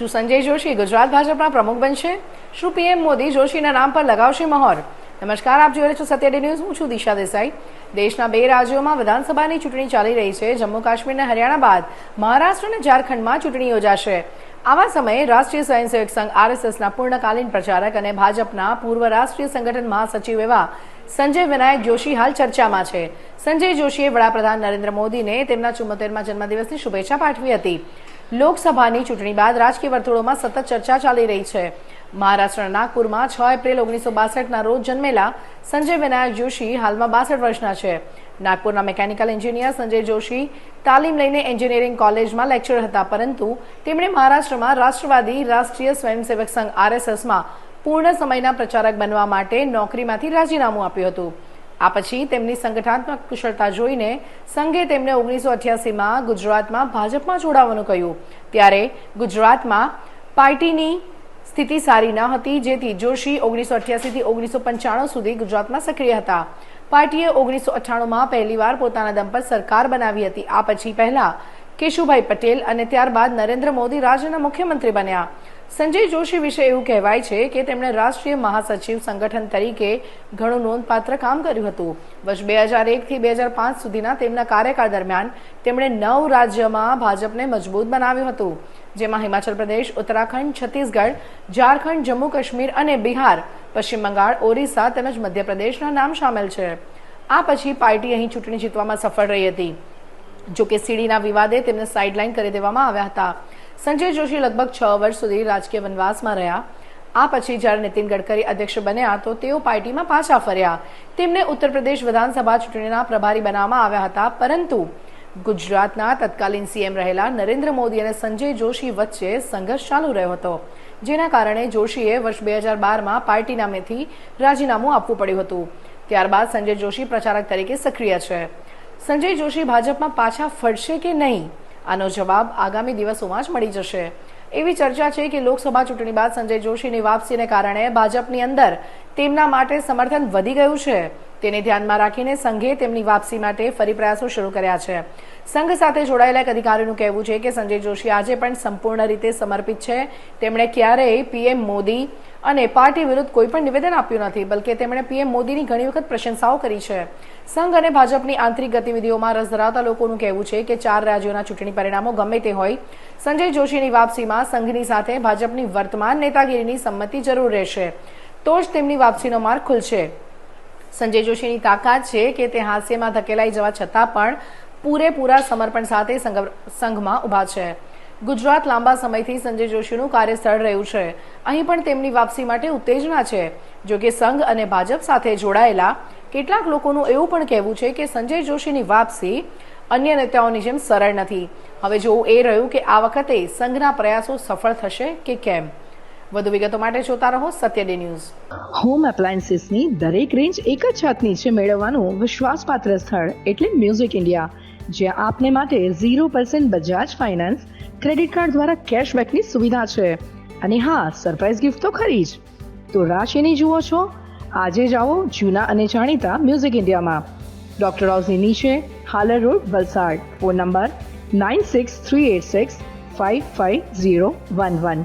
શું સંજય જોશી, ગુજરાત ભાજપના પ્રમુખ બનશે. શું પીએમ મોદી જોશીના નામ પર લગાવશે મહોર? નમસ્કાર, આપ જોઈ રહ્યા છો સત્ય ડે ન્યૂઝ. હું છું દિશા દેસાઈ. દેશના બે રાજ્યોમાં વિધાનસભાની ચૂંટણી ચાલી રહી છે. જમ્મુ કાશ્મીર અને હરિયાણા બાદ મહારાષ્ટ્ર અને ઝારખંડમાં ચૂંટણી યોજાશે. આવા સમયે રાષ્ટ્રીય સ્વયંસેવક સંઘ આરએસએસના પૂર્ણકાલીન પ્રચારક અને ભાજપના પૂર્વ રાષ્ટ્રીય સંગઠન મહાસચિવ એવા સંજય વિનાયક જોશી હાલ ચર્ચામાં છે. સંજય જોશીએ વડાપ્રધાન નરેન્દ્ર મોદીને તેમના ચુમ્મોતેરમાં જન્મદિવસની શુભેચ્છા પાઠવી હતી. લોકસભાની ચૂંટણી બાદ રાજકીય વર્તુળોમાં સતત ચર્ચા ચાલી રહી છે. મહારાષ્ટ્રના નાગપુરમાં છ એપ્રિલ ઓગણીસો બાસઠના રોજ જન્મેલા સંજય વિનાયક જોશી હાલમાં બાસઠ વર્ષના છે. નાગપુરના મિકેનિકલ એન્જિનિયર સંજય જોશી તાલીમ લઈને એન્જિનિયરિંગ કોલેજમાં લેક્ચર હતા, પરંતુ તેમણે મહારાષ્ટ્રમાં રાષ્ટ્રવાદી રાષ્ટ્રીય સ્વયંસેવક સંઘ આરએસએસમાં પૂર્ણ સમયના પ્રચારક બનવા માટે નોકરીમાંથી રાજીનામું આપ્યું હતું. આ પછી તેમની સંગઠનાત્મક કુશળતા જોઈને સંઘે તેમને ઓગણીસો અઠ્યાસીમાં ગુજરાતમાં ભાજપમાં જોડાવાનું કહ્યું. ત્યારે ગુજરાતમાં પાર્ટીની સ્થિતિ સારી ન હતી, જેથી જોશી ઓગણીસો અઠ્યાસીથી ઓગણીસો પંચાણું સુધી ગુજરાતમાં સક્રિય હતા. પાર્ટીએ ઓગણીસો અઠ્ઠાણુંમાં પહેલીવાર પોતાના દમ પર સરકાર બનાવી હતી. આ પછી પહેલા કેશુભાઈ પટેલ અને ત્યારબાદ નરેન્દ્ર મોદી રાજ્યના મુખ્યમંત્રી બન્યા. સંજય જોશી વિશે એવું કહેવાય છે કે તેમણે રાષ્ટ્રીય મહાસચિવ સંગઠન તરીકે ઘણું નોંધપાત્ર કામ કર્યું હતું. વર્ષ બે હજાર એકથી બે હજાર પાંચ સુધીના તેમના કાર્યકાળ દરમિયાન તેમણે નવ રાજ્યમાં ભાજપને મજબૂત બનાવ્યું હતું. જેમાં હિમાચલ પ્રદેશ, ઉત્તરાખંડ, છત્તીસગઢ, ઝારખંડ, જમ્મુ કાશ્મીર અને બિહાર, પશ્ચિમ બંગાળ, ઓરિસ્સા તેમજ મધ્યપ્રદેશના નામ સામેલ છે. આ પછી પાર્ટી અહીં ચૂંટણી જીતવામાં સફળ રહી હતી. જો કે સીડીના વિવાદે તેમને સાઇડલાઇન કરી દેવામાં આવ્યા હતા. સંજય જોશી લગભગ છ વર્ષ સુધી રાજકીય વનવાસમાં રહ્યા. આ પછી જ્યારે નીતિન ગડકરી અધ્યક્ષ બન્યા તો તેઓ પાર્ટીમાં પાછા ફર્યા. તેમને ઉત્તર પ્રદેશ વિધાનસભા ચૂંટણીના પ્રભારી બનાવવામાં આવ્યા હતા, પરંતુ ગુજરાતના તત્કાલીન સીએમ રહેલા નરેન્દ્ર મોદી અને સંજય જોશી વચ્ચે સંઘર્ષ ચાલુ રહ્યો હતો, જેના કારણે જોશીએ વર્ષ બે હજાર બારમાં પાર્ટી નામેથી રાજીનામું આપવું પડ્યું હતું. ત્યારબાદ સંજય જોશી પ્રચારક તરીકે સક્રિય છે. સંજય જોશી ભાજપમાં પાછા ફરશે કે નહીં? આનો જવાબ આગામી દિવસોમાં જ મળી જશે. એવી ચર્ચા છે કે લોકસભા ચૂંટણી બાદ સંજય જોશીની વાપસીને કારણે ભાજપની અંદર તેમના માટે સમર્થન વધી ગયું છે. તેને ધ્યાનમાં રાખીને સંઘે તેમની વાપસી માટે ફરી પ્રયાસો શરૂ કર્યા છે. સંઘ સાથે જોડાયેલા એક અધિકારીનું કહેવું છે કે સંજય જોશી આજે પણ સંપૂર્ણ રીતે સમર્પિત છે. તેમણે ક્યારેય પીએમ મોદી અને પાર્ટી વિરુદ્ધ કોઈ પણ નિવેદન આપ્યું નથી, બલકે તેમણે પીએમ મોદીની ઘણી વખત પ્રશંસાઓ કરી છે. સંઘ અને ભાજપની આંતરિક ગતિવિધિઓમાં રસ ધરાવતા લોકોનું કહેવું છે કે ચાર રાજ્યોના ચૂંટણી પરિણામો ગમે તે હોય, સંજય જોશીની વાપસીમાં સંઘની સાથે ભાજપની વર્તમાન નેતાગીરીની સંમતિ જરૂર રહેશે. તો જ તેમની વાપસીનો માર્ગ ખુલશે. સંજય જોશીની તાકાત છે કે તે હાસ્યમાં ધકેલાઈ જવા છતાં પણ પૂરેપૂરા સમર્પણ સાથે સંઘ- સંઘમાં ઊભા છે. ગુજરાત લાંબા સમયથી સંજય જોશીનું કાર્યસ્થળ રહ્યું છે. અહીં પણ તેમની વાપસી માટે ઉત્તેજના છે. જો કે સંઘ અને ભાજપ સાથે જોડાયેલા કેટલાક લોકોનું એવું પણ કહેવું છે કે સંજય જોશીની વાપસી અન્ય નેતાઓની જેમ સરળ નથી. હવે જોવું એ રહ્યું કે આ વખતે સંઘના પ્રયાસો સફળ થશે કે કેમ? વધુ વિગતો માટે જોતા રહો સત્ય ડે ન્યૂઝ. હોમ એપ્લાયન્સીસની દરેક રેન્જ એક જ છતની નીચે મેળવવાનું વિશ્વાસપાત્ર સ્થળ એટલે મ્યુઝિક ઇન્ડિયા જ્યાં આપને માટે zero percent Bajaj finance credit card દ્વારા કેશબેકની સુવિધા છે. અને હા સરપ્રાઇઝ ગિફ્ટ તો ખરી જ. તો રાશિની જુઓ છો. આજે જાઓ જૂના અને જાણીતા મ્યુઝિક ઇન્ડિયામાં ડોક્ટર હાઉસની નીચે Halar road Valsad. Phone number nine six three eight six five five zero one one